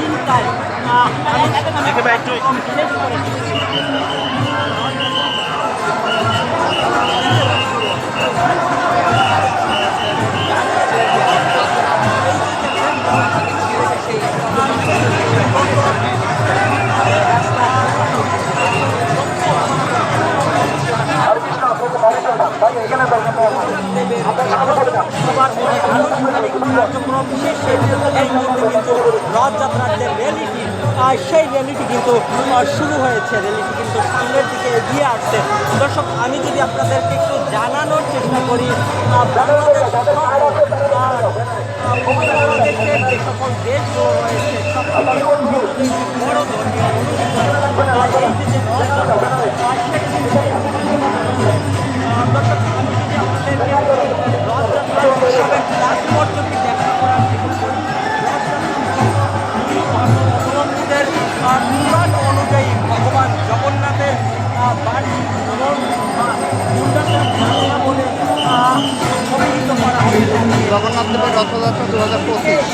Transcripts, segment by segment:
Thank you, আনুষ্ঠানিক কার্যক্রম শেষে এই মুহূর্তে কিন্তু রথযাত্রার যে র্যালিটি আহ, সেই র্যালিটি কিন্তু শুরু হয়েছে র্যালিটি কিন্তু সামনের দিকে এগিয়ে আসছে দর্শক আমি যদি আপনাদেরকে একটু জানানোর চেষ্টা করি বাংলাদেশ থেকে বড় ধর্মীয় অনুষ্ঠান ধর্মাবলম্বীদের পুরাণ অনুযায়ী ভগবান জগন্নাথের বাড়ি এবং বলে অভিহিত করা হয়েছে। জগন্নাথ দেবের রথযাত্রা দু হাজার পঁচিশ।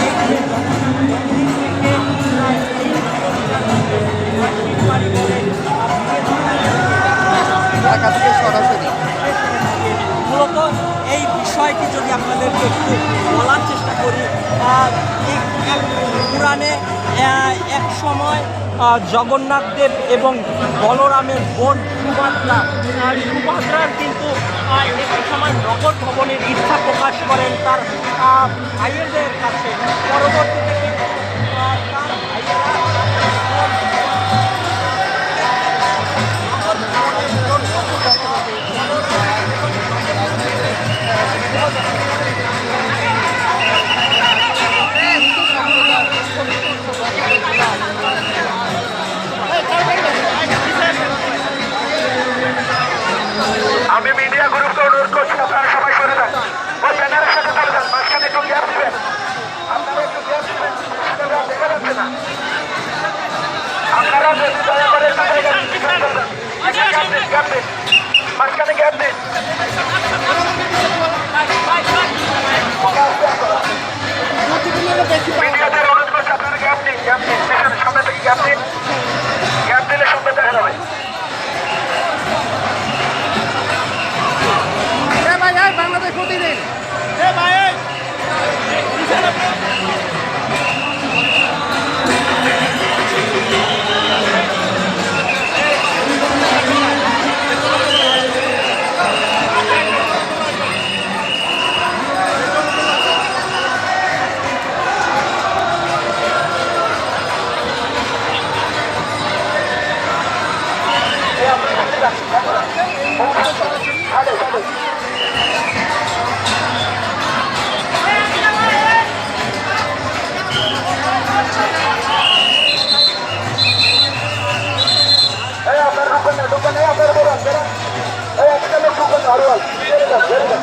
ঢাকা থেকে সরাসরি মূলত বিষয়টি যদি আপনাদেরকে একটু বলার চেষ্টা করি পুরাণে এক সময় জগন্নাথ দেব এবং বলরামের বোন সুভদ্রা সুভদ্রার কিন্তু একটি এক সময় নগর ভবনের ইচ্ছা প্রকাশ করেন তার ভাইয়েদের কাছে। পরবর্তীতে মাঝখানে গ্যাপ দিন মিডিয়াদের অনুরোধ করছি আপনারা গ্যাপ দিন গ্যাপ দিন সামনে থেকে গ্যাপ দিন やるわ。出るかるか